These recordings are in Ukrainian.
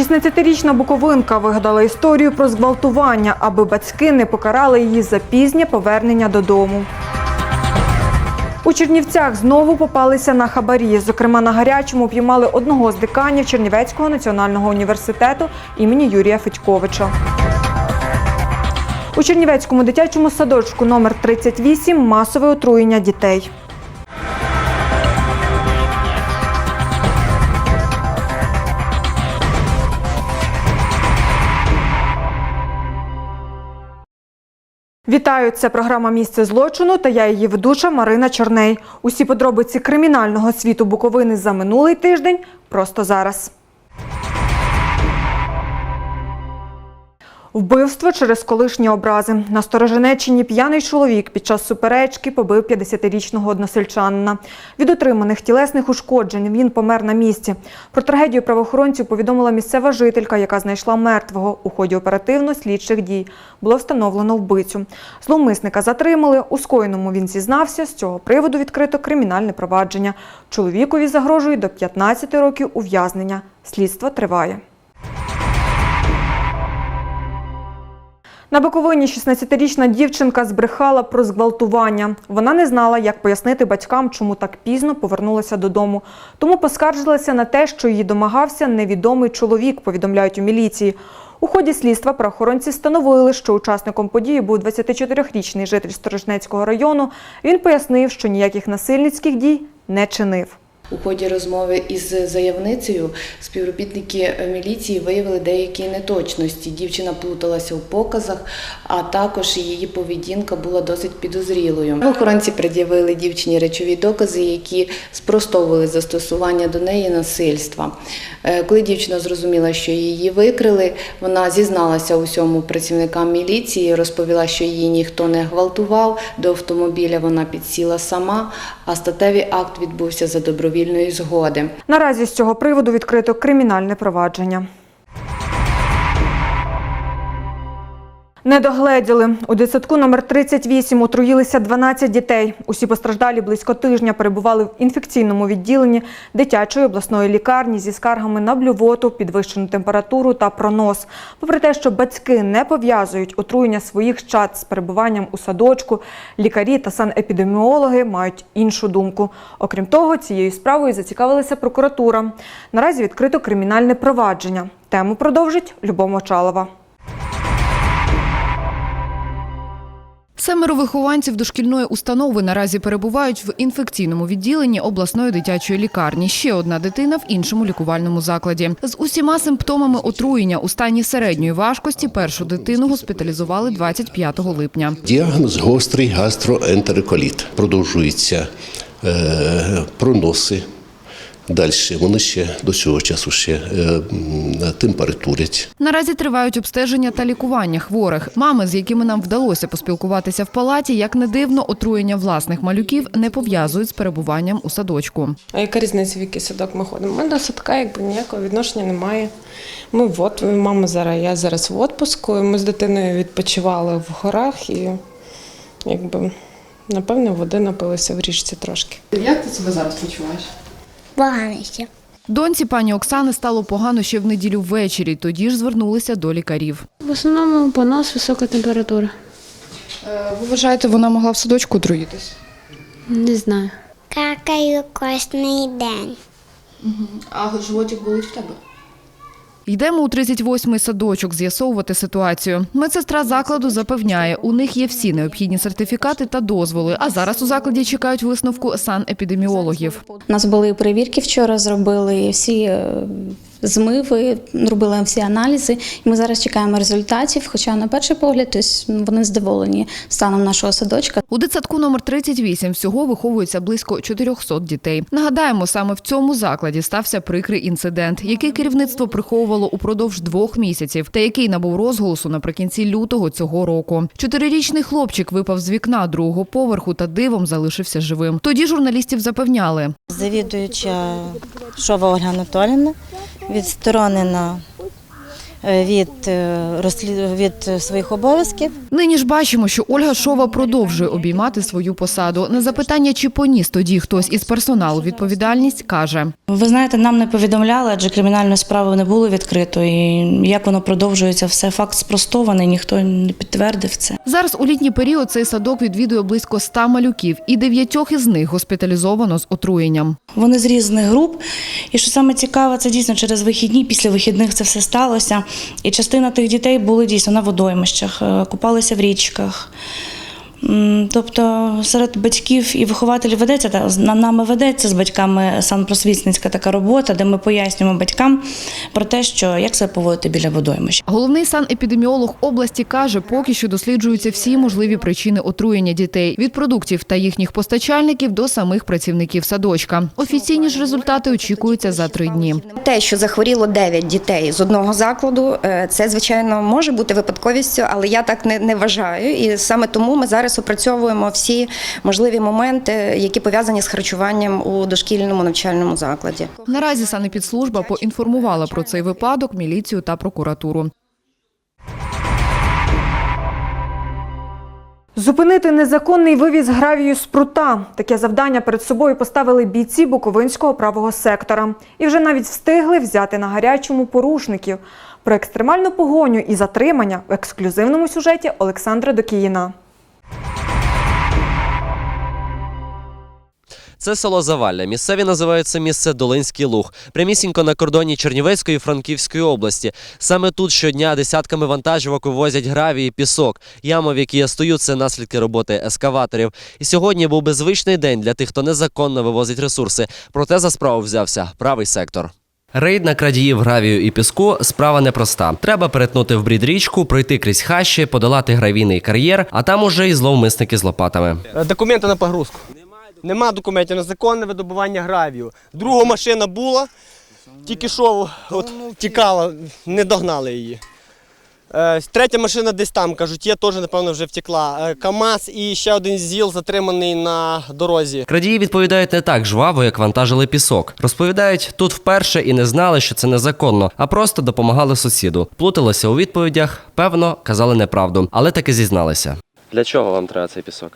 16-річна буковинка вигадала історію про зґвалтування, аби батьки не покарали її за пізнє повернення додому. У Чернівцях знову попалися на хабарі. Зокрема, на гарячому піймали одного з деканів Чернівецького національного університету імені Юрія Федьковича. У Чернівецькому дитячому садочку номер 38 масове отруєння дітей. Вітаю! Це програма Місце злочину та я її ведуча Марина Чорней. Усі подробиці кримінального світу Буковини за минулий тиждень просто зараз. Вбивство через колишні образи. На Стороженеччині п'яний чоловік під час суперечки побив 50-річного односельчанина. Від отриманих тілесних ушкоджень він помер на місці. Про трагедію правоохоронців повідомила місцева жителька, яка знайшла мертвого. У ході оперативно-слідчих дій було встановлено вбивцю. Зловмисника затримали. У скоєному він зізнався. З цього приводу відкрито кримінальне провадження. Чоловікові загрожує до 15 років ув'язнення. Слідство триває. На Буковині 16-річна дівчинка збрехала про зґвалтування. Вона не знала, як пояснити батькам, чому так пізно повернулася додому. Тому поскаржилася на те, що її домагався невідомий чоловік, повідомляють у міліції. У ході слідства правоохоронці встановили, що учасником події був 24-річний житель Сторожнецького району. Він пояснив, що ніяких насильницьких дій не чинив. У ході розмови із заявницею співробітники міліції виявили деякі неточності. Дівчина плуталася у показах, а також її поведінка була досить підозрілою. Охоронці пред'явили дівчині речові докази, які спростовували застосування до неї насильства. Е, Коли дівчина зрозуміла, що її викрили, вона зізналася усьому працівникам міліції, розповіла, що її ніхто не гвалтував. До автомобіля вона підсіла сама, а статевий акт відбувся за добровільної згоди. Наразі з цього приводу відкрито кримінальне провадження. Не догледіли. У дитсадку номер 38 отруїлися 12 дітей. Усі постраждалі близько тижня перебували в інфекційному відділенні дитячої обласної лікарні зі скаргами на блювоту, підвищену температуру та пронос. Попри те, що батьки не пов'язують отруєння своїх чад з перебуванням у садочку, лікарі та санепідеміологи мають іншу думку. Окрім того, цією справою зацікавилася прокуратура. Наразі відкрито кримінальне провадження. Тему продовжить Любов Мочалова. Семеро вихованців дошкільної установи наразі перебувають в інфекційному відділенні обласної дитячої лікарні. Ще одна дитина в іншому лікувальному закладі. З усіма симптомами отруєння у стані середньої важкості першу дитину госпіталізували 25 липня. Діагноз гострий гастроентероколіт. Продовжуються е, проноси. Далі вони ще до цього часу ще е, температурять. Наразі тривають обстеження та лікування хворих. Мами, з якими нам вдалося поспілкуватися в палаті, як не дивно, отруєння власних малюків не пов'язують з перебуванням у садочку. А яка різниця, в який садок ми ходимо? Ми до садка якби ніякого відношення немає. Ми в от, мама зараз, я зараз в отпуску, ми з дитиною відпочивали в горах і якби, напевно, води напилися в річці трошки. Як ти себе зараз почуваєш? Поганися. Доньці пані Оксани стало погано ще в неділю ввечері. Тоді ж звернулися до лікарів. В основному понос, висока температура. Ви вважаєте, вона могла в садочку отруїтись? Не знаю. Какаю кожний день. А животик болить в тебе? Йдемо у 38-й садочок з'ясовувати ситуацію. Медсестра закладу запевняє, у них є всі необхідні сертифікати та дозволи. А зараз у закладі чекають висновку санепідеміологів. У нас були перевірки вчора, зробили всі е, змиви, робили всі аналізи. І ми зараз чекаємо результатів. Хоча на перший погляд, тобто, вони задоволені станом нашого садочка. У дитсадку номер 38 всього виховується близько 400 дітей. Нагадаємо, саме в цьому закладі стався прикрий інцидент, який керівництво приховувало упродовж двох місяців, та який набув розголосу наприкінці лютого цього року. Чотирирічний хлопчик випав з вікна другого поверху та дивом залишився живим. Тоді журналістів запевняли, Завідуюча Шова Ольга Анатоліївна відсторонена від, е, розслід- від своїх обов'язків. Нині ж бачимо, що Ольга Шова продовжує обіймати свою посаду. На запитання, чи поніс тоді хтось із персоналу відповідальність, каже. Ви знаєте, нам не повідомляли, адже кримінальної справи не було відкрито. І як воно продовжується, все факт спростований, ніхто не підтвердив це. Зараз у літній період цей садок відвідує близько ста малюків, і дев'ятьох із них госпіталізовано з отруєнням. Вони з різних груп. І що саме цікаве, це дійсно через вихідні, після вихідних це все сталося. І частина тих дітей були дійсно на водоймищах, е, купалися в річках. Тобто серед батьків і вихователів ведеться та на нами ведеться з батьками санпросвітницька така робота, де ми пояснюємо батькам про те, що як себе поводити біля водоймища. Головний санепідеміолог області каже, поки що досліджуються всі можливі причини отруєння дітей від продуктів та їхніх постачальників до самих працівників садочка. Офіційні ж результати очікуються за три дні. Те, що захворіло 9 дітей з одного закладу, е, це звичайно може бути випадковістю, але я так не, не вважаю. І саме тому ми зараз опрацьовуємо всі можливі моменти, які пов'язані з харчуванням у дошкільному навчальному закладі. Наразі санепідслужба поінформувала про цей випадок міліцію та прокуратуру. Зупинити незаконний вивіз гравію з прута. Таке завдання перед собою поставили бійці Буковинського правого сектора. І вже навіть встигли взяти на гарячому порушників. Про екстремальну погоню і затримання в ексклюзивному сюжеті Олександра Докіїна. Це село Завалля. Місцеві називають це місце Долинський Луг, прямісінько на кордоні Чернівецької Франківської області. Саме тут щодня десятками вантажівок вивозять гравій і пісок. Яма, в якій я стою, це наслідки роботи ескаваторів. І сьогодні був би звичний день для тих, хто незаконно вивозить ресурси. Проте за справу взявся правий сектор. Рейд на крадіїв гравію і піску справа непроста. Треба перетнути в брід річку, пройти крізь хащі, подолати гравійний кар'єр, а там уже й зловмисники з лопатами. Документи на погрузку. Нема документів на законне видобування гравію. Друга машина була, тільки що от, тікала, не догнали її. Е, Третя машина десь там, кажуть, є теж, напевно, вже втекла. Е, КАМАЗ і ще один ЗІЛ затриманий на дорозі. Крадії відповідають не так жваво, як вантажили пісок. Розповідають, тут вперше і не знали, що це незаконно, а просто допомагали сусіду. Плуталися у відповідях, певно, казали неправду, але таки зізналися. Для чого вам треба цей пісок?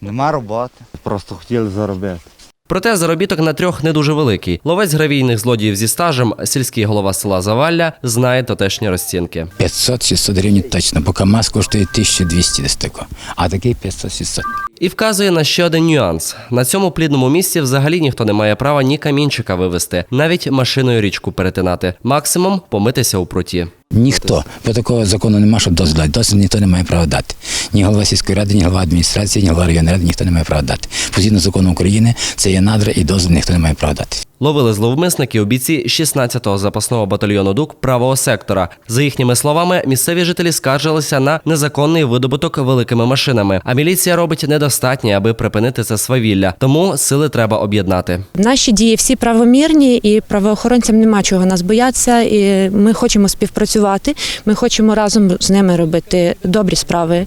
Нема роботи. Просто хотіли заробити. Проте заробіток на трьох не дуже великий. Ловець гравійних злодіїв зі стажем, сільський голова села Завалля, знає тотешні розцінки. 500-600 гривень точно, бо КАМАЗ коштує 1200 десь тако, а такий 500-600. І вказує на ще один нюанс: на цьому плідному місці взагалі ніхто не має права ні камінчика вивезти, навіть машиною річку перетинати. Максимум помитися у пруті. Ніхто, бо такого закону немає, щоб дозвіл дати. Ніхто не має права дати. Ні голова сільської ради, ні голова адміністрації, ні голова районної ради ніхто не має права дати. Позгідно закону України це є надра і дозвіл ніхто не має права дати. Ловили зловмисників бійці 16-го запасного батальйону ДУК правого сектора. За їхніми словами, місцеві жителі скаржилися на незаконний видобуток великими машинами. А міліція робить недостатньо, аби припинити це свавілля. Тому сили треба об'єднати. Наші дії всі правомірні, і правоохоронцям нема чого нас боятися. І ми хочемо співпрацювати. Ми хочемо разом з ними робити добрі справи,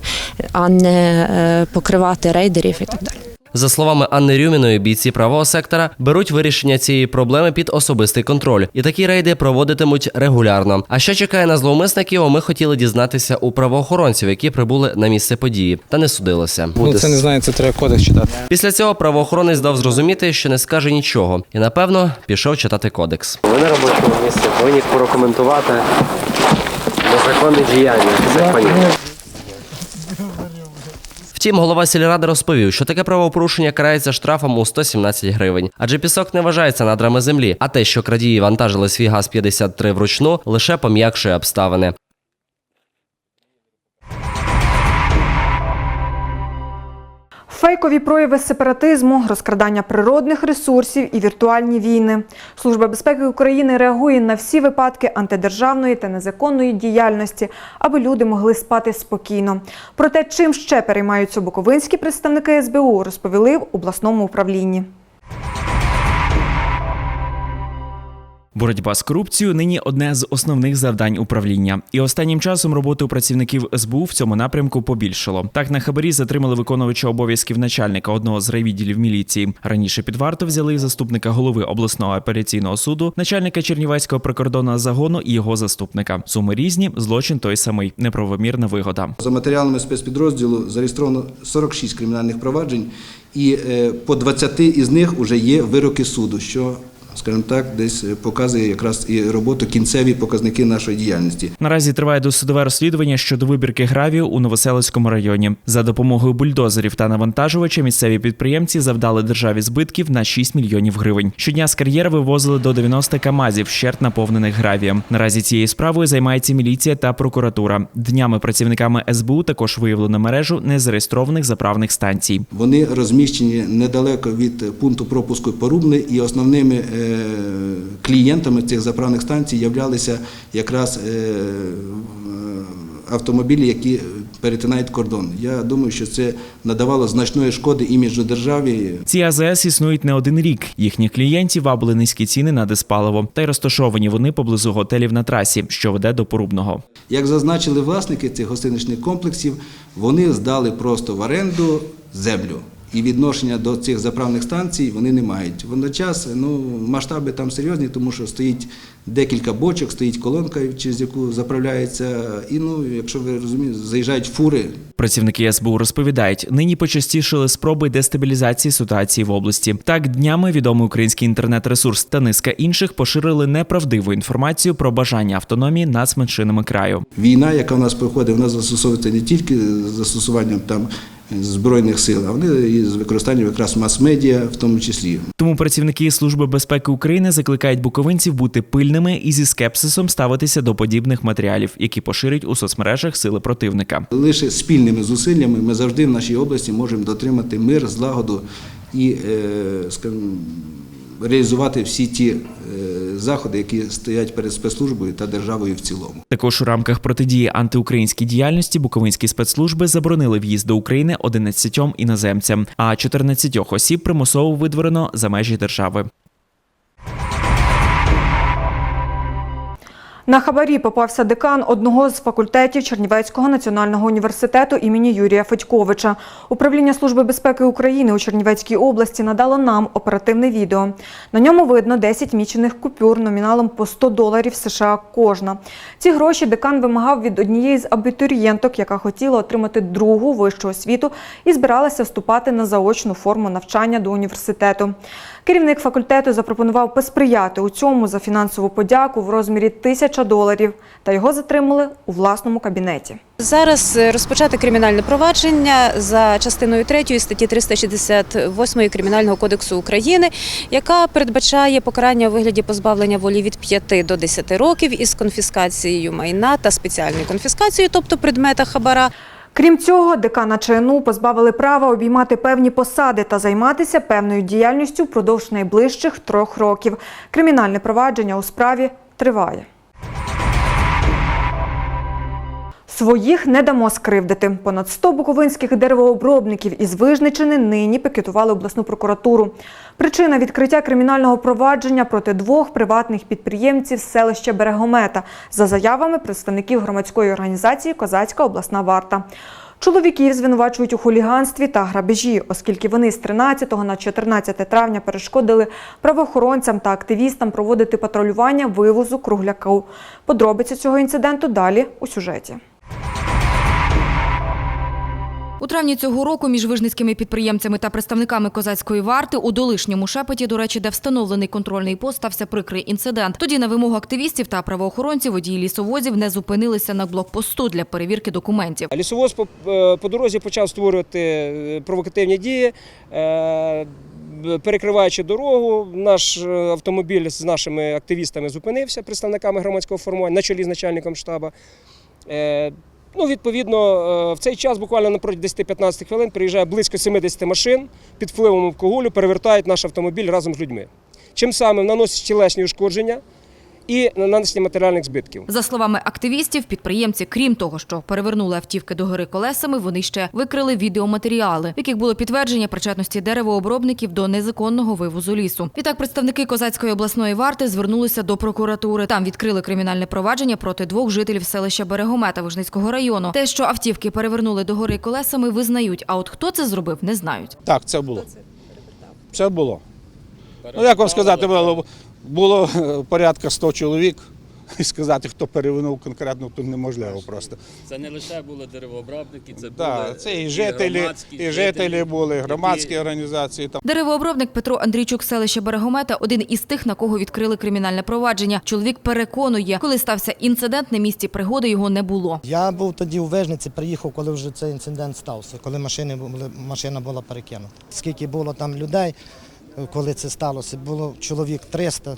а не е, покривати рейдерів і так далі. За словами Анни Рюміної, бійці правого сектора беруть вирішення цієї проблеми під особистий контроль, і такі рейди проводитимуть регулярно. А що чекає на зловмисників? Ми хотіли дізнатися у правоохоронців, які прибули на місце події, та не судилося. Ну, це не знаю, це треба кодекс читати. Після цього правоохоронець дав зрозуміти, що не скаже нічого, і напевно пішов читати кодекс. Ви на робочому місці повинні прокоментувати незаконне діяння цих панів. Втім, голова сільради розповів, що таке правопорушення карається штрафом у 117 гривень, адже пісок не вважається надрами землі. А те, що крадії вантажили свій газ 53 вручну, лише пом'якшує обставини. Фейкові прояви сепаратизму, розкрадання природних ресурсів і віртуальні війни. Служба безпеки України реагує на всі випадки антидержавної та незаконної діяльності, аби люди могли спати спокійно. Про те, чим ще переймаються буковинські представники СБУ, розповіли в обласному управлінні. Боротьба з корупцією нині одне з основних завдань управління. І останнім часом роботи працівників СБУ в цьому напрямку побільшало. Так на хабарі затримали виконувача обов'язків начальника одного з райвідділів міліції. Раніше під варту взяли заступника голови обласного апеляційного суду, начальника Чернівецького прикордонного загону і його заступника. Суми різні, злочин той самий неправомірна вигода. За матеріалами спецпідрозділу зареєстровано 46 кримінальних проваджень, і е, по 20 із них вже є вироки суду, що, скажімо так, десь показує якраз і роботу кінцеві показники нашої діяльності. Наразі триває досудове розслідування щодо вибірки гравію у Новоселицькому районі. За допомогою бульдозерів та навантажувача місцеві підприємці завдали державі збитків на 6 мільйонів гривень. Щодня з кар'єра вивозили до 90 камазів вщерть наповнених гравієм. Наразі цією справою займається міліція та прокуратура. Днями працівниками СБУ також виявлено мережу незареєстрованих заправних станцій. Вони розміщені недалеко від пункту пропуску Порубне, і основними е, клієнтами цих заправних станцій являлися якраз е, автомобілі, які перетинають кордон. Я думаю, що це надавало значної шкоди іміджу державі. Ці АЗС існують не один рік. Їхніх клієнтів вабили низькі ціни на диспаливо, та й розташовані вони поблизу готелів на трасі, що веде до Порубного. Як зазначили власники цих гостиничних комплексів, вони здали просто в оренду землю. І відношення до цих заправних станцій вони не мають. Водночас ну, масштаби там серйозні, тому що стоїть декілька бочок, стоїть колонка, через яку заправляється. І ну, якщо ви розумієте, заїжджають фури. Працівники СБУ розповідають, нині почастішили спроби дестабілізації ситуації в області. Так, днями відомий український інтернет-ресурс та низка інших поширили неправдиву інформацію про бажання автономії нацменшинами краю. Війна, яка в нас проходить, вона застосовується не тільки застосуванням там збройних сил, а вони і з використанням якраз мас-медіа, в тому числі. Тому працівники Служби безпеки України закликають буковинців бути пильними і зі скепсисом ставитися до подібних матеріалів, які поширять у соцмережах сили противника. Лише спільними зусиллями ми завжди в нашій області можемо дотримати мир, злагоду і е, скажімо, реалізувати всі ті е, заходи, які стоять перед спецслужбою та державою в цілому. Також у рамках протидії антиукраїнській діяльності буковинські спецслужби заборонили в'їзд до України 11 іноземцям, а 14 осіб примусово видворено за межі держави. На хабарі попався декан одного з факультетів Чернівецького національного університету імені Юрія Федьковича. Управління Служби безпеки України у Чернівецькій області надало нам оперативне відео. На ньому видно 10 мічених купюр номіналом по 100 доларів США кожна. Ці гроші декан вимагав від однієї з абітурієнток, яка хотіла отримати другу вищу освіту і збиралася вступати на заочну форму навчання до університету. Керівник факультету запропонував посприяти у цьому за фінансову подяку в розмірі тисяча доларів, та його затримали у власному кабінеті. Зараз розпочати кримінальне провадження за частиною 3 статті 368 Кримінального кодексу України, яка передбачає покарання у вигляді позбавлення волі від 5 до 10 років із конфіскацією майна та спеціальною конфіскацією, тобто предмета хабара. Крім цього, декана ЧНУ позбавили права обіймати певні посади та займатися певною діяльністю впродовж найближчих трьох років. Кримінальне провадження у справі триває. Своїх не дамо скривдити. Понад 100 буковинських деревообробників із Вижничини нині пікетували обласну прокуратуру. Причина відкриття кримінального провадження проти двох приватних підприємців селища Берегомета за заявами представників громадської організації Козацька обласна варта. Чоловіків звинувачують у хуліганстві та грабежі, оскільки вони з 13 на 14 травня перешкодили правоохоронцям та активістам проводити патрулювання вивозу кругляку. Подробиці цього інциденту далі у сюжеті. У травні цього року між вижницькими підприємцями та представниками козацької варти у долишньому шепеті, до речі, де встановлений контрольний пост, стався прикрий інцидент. Тоді на вимогу активістів та правоохоронців водії лісовозів не зупинилися на блокпосту для перевірки документів. Лісовоз по, е, по дорозі почав створювати е, провокативні дії. е, Перекриваючи дорогу, наш автомобіль з нашими активістами зупинився, представниками громадського формування на чолі з начальником штабу. Ну, відповідно, е, в цей час, буквально напроти 10-15 хвилин, приїжджає близько 70 машин під впливом алкоголю, перевертають наш автомобіль разом з людьми. Чим самим наносять тілесні ушкодження і нанесення матеріальних збитків. За словами активістів, підприємці, крім того, що перевернули автівки до гори колесами, вони ще викрили відеоматеріали, в яких було підтвердження причетності деревообробників до незаконного вивозу лісу. Відтак представники Козацької обласної варти звернулися до прокуратури. Там відкрили кримінальне провадження проти двох жителів селища Берегомета Вижницького району. Те, що автівки перевернули до гори колесами, визнають. А от хто це зробив, не знають. Так, це було. Це було. Ну, як вам сказати, було, е, порядка 100 чоловік. І сказати, хто перевернув конкретно, тут неможливо просто. Це не лише були деревообробники, це були це і жителі, громадські і жителі були, громадські які- організації. Там. Деревообробник Петро Андрійчук селища Берегомета один із тих, на кого відкрили кримінальне провадження. Чоловік переконує, коли стався інцидент на місці пригоди, його не було. Я був тоді у Вижниці, приїхав, коли вже цей інцидент стався, коли машини були, машина була перекинута. Скільки було там людей, коли це сталося, було чоловік 300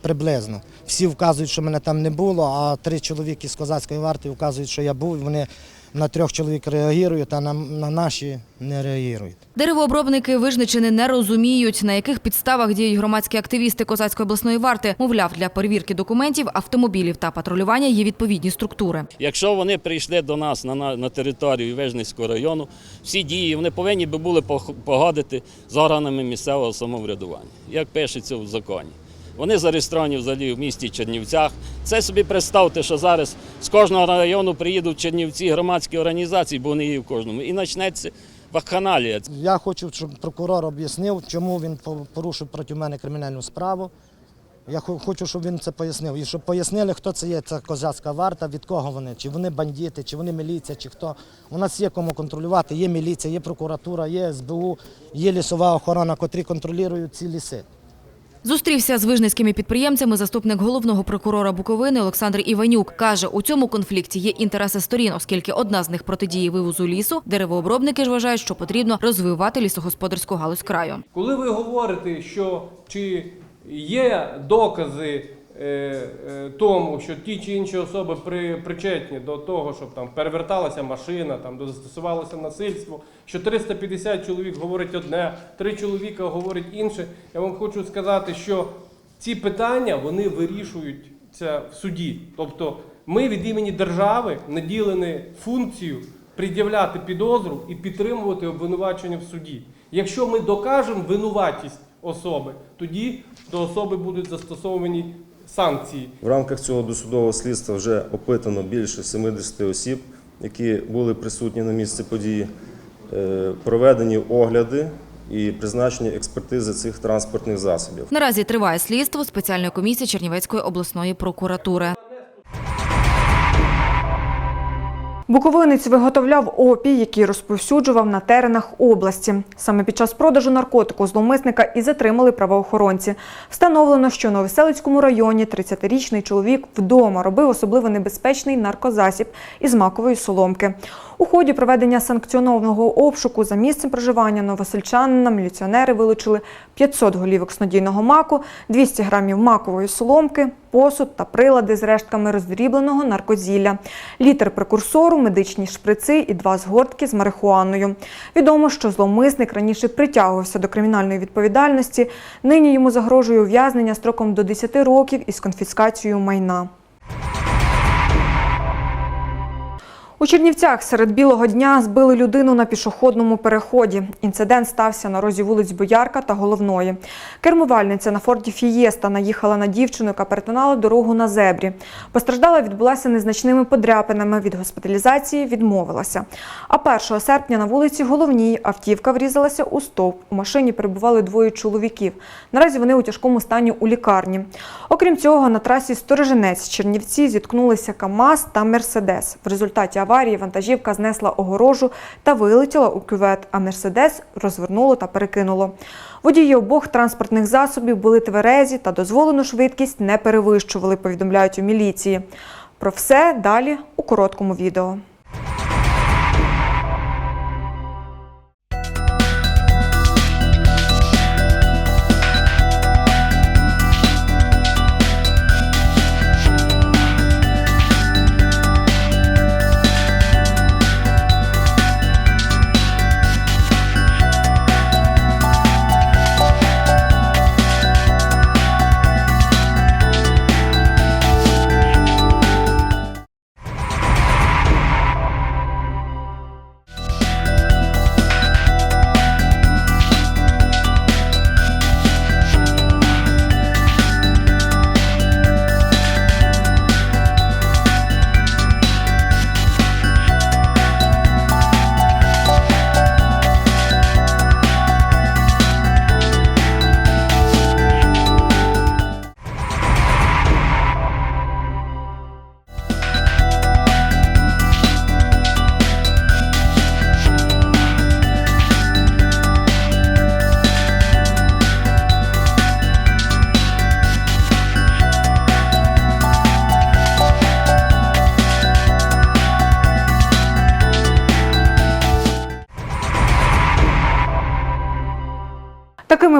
приблизно. Всі вказують, що мене там не було, а три чоловіки з козацької варти вказують, що я був, вони на трьох чоловік реагують, а на, на наші не реагують. Деревообробники Вижничини не розуміють, на яких підставах діють громадські активісти Козацької обласної варти. Мовляв, для перевірки документів, автомобілів та патрулювання є відповідні структури. Якщо вони прийшли до нас на, на, на територію Вижницького району, всі дії вони повинні би були погодити з органами місцевого самоврядування, як пишеться в законі. Вони зареєстровані взагалі в місті Чернівцях. Це собі представте, що зараз з кожного району приїдуть Чернівці громадські організації, бо вони є в кожному, і почнеться вакханалія. Я хочу, щоб прокурор об'яснив, чому він порушив проти мене кримінальну справу. Я хочу, щоб він це пояснив. І щоб пояснили, хто це є, ця козацька варта, від кого вони, чи вони бандити, чи вони міліція, чи хто. У нас є кому контролювати, є міліція, є прокуратура, є СБУ, є лісова охорона, котрі контролюють ці ліси. Зустрівся з вижницькими підприємцями заступник головного прокурора Буковини Олександр Іванюк. Каже, у цьому конфлікті є інтереси сторін, оскільки одна з них протидіє вивозу лісу. Деревообробники ж вважають, що потрібно розвивати лісогосподарську галузь краю. Коли ви говорите, що чи є докази тому, що ті чи інші особи при, причетні до того, щоб там переверталася машина, там до застосувалося насильство, що 350 чоловік говорить одне, три чоловіка говорить інше. Я вам хочу сказати, що ці питання вони вирішуються в суді. Тобто ми від імені держави наділені функцію пред'являти підозру і підтримувати обвинувачення в суді. Якщо ми докажемо винуватість особи, тоді до особи будуть застосовані санкції. В рамках цього досудового слідства вже опитано більше 70 осіб, які були присутні на місці події. Е, Проведені огляди і призначені експертизи цих транспортних засобів. Наразі триває слідство спеціальної комісії Чернівецької обласної прокуратури. Буковинець виготовляв опій, який розповсюджував на теренах області. Саме під час продажу наркотику зловмисника і затримали правоохоронці. Встановлено, що на Веселицькому районі 30-річний чоловік вдома робив особливо небезпечний наркозасіб із макової соломки. У ході проведення санкціонованого обшуку за місцем проживання новосельчанина міліціонери вилучили 500 голівок снодійного маку, 200 грамів макової соломки, посуд та прилади з рештками роздрібленого наркозілля, літр прекурсору, медичні шприци і два згортки з марихуаною. Відомо, що зловмисник раніше притягувався до кримінальної відповідальності. Нині йому загрожує ув'язнення строком до 10 років із конфіскацією майна. У Чернівцях серед білого дня збили людину на пішохідному переході. Інцидент стався на розі вулиць Боярка та Головної. Кермувальниця на форті Фієста наїхала на дівчину, яка перетинала дорогу на зебрі. Постраждала відбулася незначними подряпинами. Від госпіталізації відмовилася. А 1 серпня на вулиці Головній автівка врізалася у стовп. У машині перебували двоє чоловіків. Наразі вони у тяжкому стані у лікарні. Окрім цього, на трасі Сторожинець Чернівці зіткнулися КАМАЗ та Мерседес. В результаті аварії вантажівка знесла огорожу та вилетіла у кювет, а Мерседес розвернуло та перекинуло. Водії обох транспортних засобів були тверезі та дозволену швидкість не перевищували, повідомляють у міліції. Про все далі у короткому відео.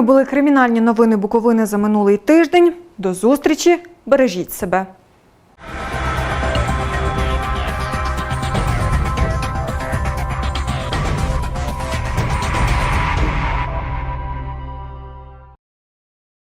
Були кримінальні новини Буковини за минулий тиждень. До зустрічі! Бережіть себе!